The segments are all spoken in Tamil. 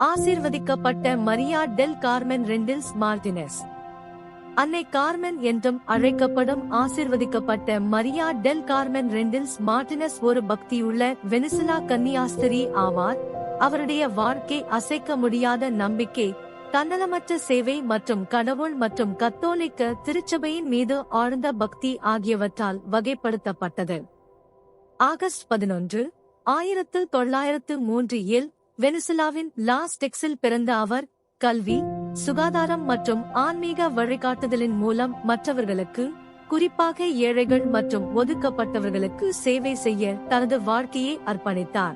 ஆசீர்வதிக்கப்பட்ட Maria del Carmen Rendiles Martinez. அன்னை கார்மென் என்றும் அழைக்கப்படும் ஆசிர்வதிக்கப்பட்ட Maria del Carmen Rendiles Martinez ஒரு பக்தியுள்ள வெனிசுலா கன்னியாஸ்திரி ஆவார். அவருடைய வாழ்க்கை அசைக்க முடியாத நம்பிக்கை தன்னலமற்ற சேவை மற்றும் கடவுள் மற்றும் கத்தோலிக்க திருச்சபையின் மீது ஆழ்ந்த பக்தி ஆகியவற்றால் வகைப்படுத்தப்பட்டது. ஆகஸ்ட் பதினொன்று ஆயிரத்து தொள்ளாயிரத்து மூன்று இல் வெனிசுலாவின் லாஸ் டெக்ஸில் பிறந்த அவர் கல்வி சுகாதாரம் மற்றும் ஆன்மீக வழிகாட்டுதலின் மூலம் மற்றவர்களுக்கு குறிப்பாக ஏழைகள் மற்றும் ஒதுக்கப்பட்டவர்களுக்கு சேவை செய்ய தனது வாழ்க்கையை அர்ப்பணித்தார்.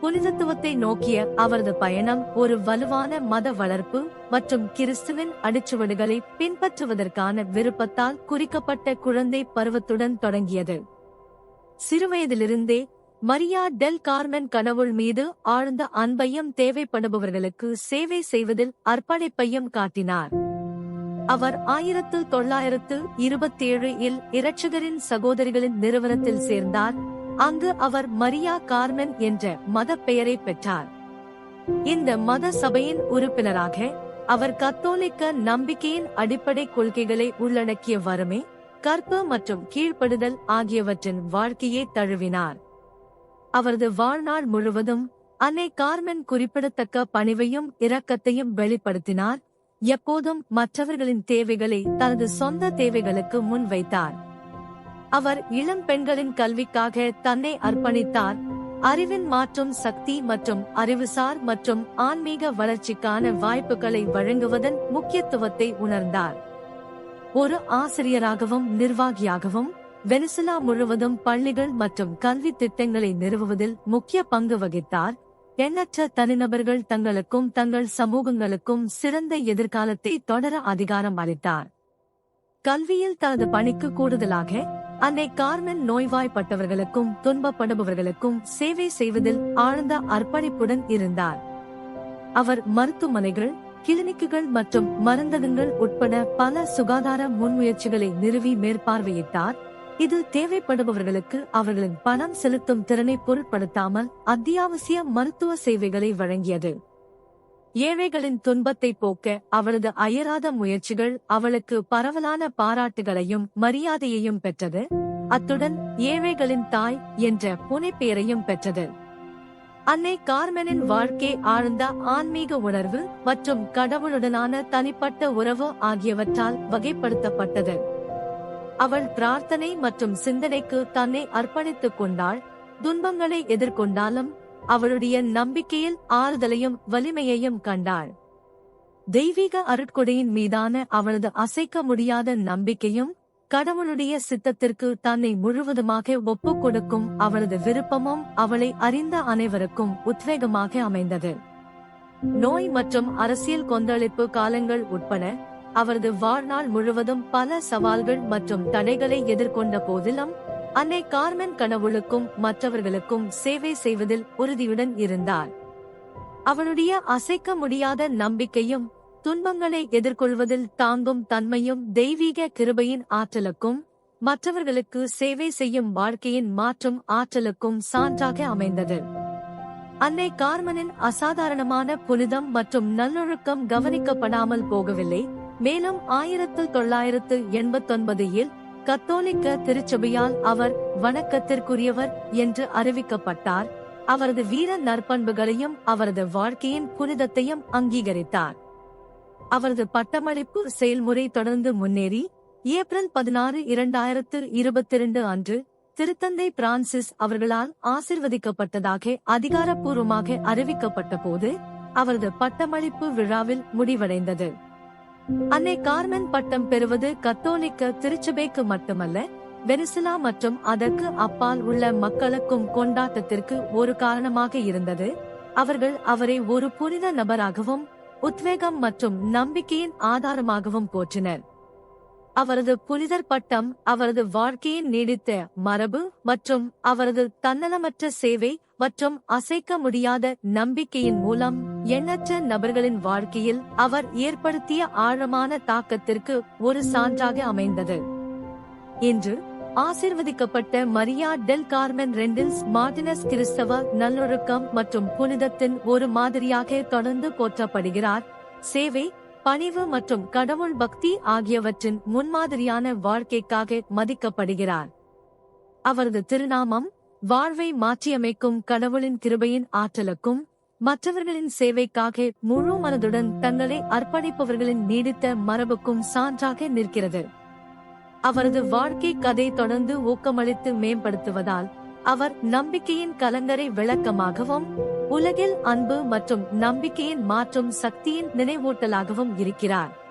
புனிதத்துவத்தை நோக்கிய அவரது பயணம் ஒரு வலுவான மத வளர்ப்பு மற்றும் கிறிஸ்துவின் அடிச்சுவடுகளை பின்பற்றுவதற்கான விருப்பத்தால் குறிக்கப்பட்ட குழந்தை பருவத்துடன் தொடங்கியது. சிறுவயதிலிருந்தே மரியா டெல் கார்மென் கனவுள் மீது ஆழ்ந்த அன்பையும் தேவைப்படுபவர்களுக்கு சேவை செய்வதில் அர்ப்பணிப்பையும் காட்டினார். அவர் ஆயிரத்து தொள்ளாயிரத்து இருபத்தேழு இல் இரட்சகரின் சகோதரிகளின் நிறுவனத்தில் சேர்ந்தார். அங்கு அவர் மரியா கார்மென் என்ற மத பெயரை பெற்றார். இந்த மத சபையின் உறுப்பினராக அவர் கத்தோலிக்க நம்பிக்கையின் அடிப்படை கொள்கைகளை உள்ளடக்கிய வறுமை கற்பு மற்றும் கீழ்ப்படுதல் ஆகியவற்றின் வாழ்க்கையை தழுவினார். அவரது வாழ்நாள் முழுவதும் அன்னை கார்மென் குறிப்பிடத்தக்க பணிவையும் இரக்கத்தையும் வெளிப்படுத்தினார். எப்போதும் மற்றவர்களின் தேவைகளை தனது சொந்த தேவைகளுக்கு முன் வைத்தார். அவர் இளம் பெண்களின் கல்விக்காக தன்னை அர்ப்பணித்தார். அறிவின் மாற்றும் சக்தி மற்றும் அறிவுசார் மற்றும் ஆன்மீக வளர்ச்சிக்கான வாய்ப்புகளை வழங்குவதன் முக்கியத்துவத்தை உணர்ந்தார். ஒரு ஆசிரியராகவும் நிர்வாகியாகவும் வெனிசுலா முழுவதும் பள்ளிகள் மற்றும் கல்வி திட்டங்களை நிறுவுவதில் முக்கிய பங்கு வகித்தார். எண்ணற்ற தனிநபர்கள் தங்களுக்கும் தங்கள் சமூகங்களுக்கும் சிறந்த எதிர்காலத்தை தொடர அதிகாரம் அளித்தார். கல்வியில் தனது பணிக்கு கூடுதலாக அன்னை கார்மென் நோய்வாய்ப்பட்டவர்களுக்கும் துன்பப்படுபவர்களுக்கும் சேவை செய்வதில் ஆழ்ந்த அர்ப்பணிப்புடன் இருந்தார். அவர் மருத்துவமனைகள் கிளினிக்குகள் மற்றும் மருந்தகங்கள் உட்பட பல சுகாதார முன்முயற்சிகளை நிறுவி மேற்பார்வையிட்டார். இது தேவைப்படுபவர்களுக்கு அவர்களின் பணம் செலுத்தும் திறனை பொருட்படுத்தாமல் அத்தியாவசிய மருத்துவ சேவைகளை வழங்கியது. ஏழைகளின் துன்பத்தை போக்க அவளது அயராத முயற்சிகள் அவளுக்கு பரவலான பாராட்டுகளையும் மரியாதையையும் பெற்றது. அத்துடன் ஏழைகளின் தாய் என்ற புனைப்பெயரையும் பெற்றது. அன்னை கார்மெனின் வாழ்க்கை ஆழ்ந்த ஆன்மீக உணர்வு மற்றும் கடவுளுடனான தனிப்பட்ட உறவு ஆகியவற்றால் வகைப்படுத்தப்பட்டது. அவள் பிரார்த்தனை மற்றும் சிந்தனைக்கு தன்னை அர்ப்பணித்துக் கொண்டாள். துன்பங்களை எதிர்கொண்டாலும் அவளுடைய நம்பிக்கையில் ஆறுதலையும் வலிமையையும் கண்டாள். தெய்வீக அருட்கொடையின் மீதான அவளது அசைக்க முடியாத நம்பிக்கையும் கடவுளுடைய சித்தத்திற்கு தன்னை முழுவதுமாக ஒப்புக் கொடுக்கும் அவளது விருப்பமும் அவளை அறிந்த அனைவருக்கும் உத்வேகமாக அமைந்தது. நோய் மற்றும் அரசியல் கொந்தளிப்பு காலங்கள் உட்பட அவரது வாழ்நாள் முழுவதும் பல சவால்கள் மற்றும் தடைகளை எதிர்கொண்ட போதிலும் அன்னை கார்மென் கனவுளுக்கும் மற்றவர்களுக்கும் சேவை செய்வதில் உறுதியுடன் இருந்தார். அவனுடைய அசைக்க முடியாத நம்பிக்கையும் துன்பங்களை எதிர்கொள்வதில் தாங்கும் தன்மையும் தெய்வீக கிருபையின் ஆற்றலுக்கும் மற்றவர்களுக்கு சேவை செய்யும் வாழ்க்கையின் மாற்றும் ஆற்றலுக்கும் சான்றாக அமைந்தது. அன்னை கார்மனின் அசாதாரணமான புனிதம் மற்றும் நல்லொழுக்கம் கவனிக்கப்படாமல் போகவில்லை. மேலும் ஆயிரத்து தொள்ளாயிரத்து எண்பத்தொன்பதில் கத்தோலிக்க திருச்சபையால் அவர் வணக்கத்திற்குரியவர் என்று அறிவிக்கப்பட்டார். அவரது வீர நற்பண்புகளையும் அவரது வாழ்க்கையின் புனிதத்தையும் அங்கீகரித்தார். அவரது பட்டமளிப்பு செயல்முறை தொடர்ந்து முன்னேறி ஏப்ரல் பதினாறு இரண்டாயிரத்து இருபத்தி இரண்டு அன்று திருத்தந்தை பிரான்சிஸ் அவர்களால் ஆசிர்வதிக்கப்பட்டதாக அதிகாரப்பூர்வமாக அறிவிக்கப்பட்ட போது அவரது பட்டமளிப்பு விழாவில் முடிவடைந்தது. அன்னை கார்மென் பட்டம் பெறுவது கத்தோலிக்க திருச்சபைக்கு மட்டுமல்ல வெனிசுலா மற்றும் அதற்கு அப்பால் உள்ள மக்களுக்கும் கொண்டாட்டத்திற்கு ஒரு காரணமாக இருந்தது. அவர்கள் அவரை ஒரு புனித நபராகவும் உத்வேகம் மற்றும் நம்பிக்கையின் ஆதாரமாகவும் போற்றினர். அவரது புனிதர் பட்டம் அவரது வாழ்க்கையின் நீடித்த மரபு மற்றும் அவரது தன்னலமற்ற சேவை மற்றும் அசைக்க முடியாத நம்பிக்கையின் மூலம் எண்ணற்ற நபர்களின் வாழ்க்கையில் அவர் ஏற்படுத்திய ஆழமான தாக்கத்திற்கு ஒரு சான்றாக அமைந்தது. இன்று ஆசிர்வதிக்கப்பட்ட Maria del Carmen Rendiles Martinez கிறிஸ்தவ நல்லொழுக்கம் மற்றும் புனிதத்தின் ஒரு மாதிரியாக தொடர்ந்து போற்றப்படுகிறார். சேவை பணிவு மற்றும் கடவுள் பக்தி ஆகியவற்றின் முன்மாதிரியான வாழ்க்கைக்காக மதிக்கப்படுகிறார். அவரது திருநாமம் வாழ்வை மாற்றியமைக்கும் கடவுளின் கிருபையின் ஆற்றலுக்கும் மற்றவர்களின் சேவைக்காக முழு மனதுடன் தங்களை அர்ப்பணிப்பவர்களின் நீடித்த மரபுக்கும் சான்றாக நிற்கிறது. அவரது வாழ்க்கை கதை தொடர்ந்து ஊக்கமளித்து மேம்படுத்துவதால் அவர் நம்பிக்கையின் கலங்கரை விளக்கமாகவும் உலகில் அன்பு மற்றும் நம்பிக்கையின் மாற்றும் சக்தியின் நினைவூட்டலாகவும் இருக்கிறார்.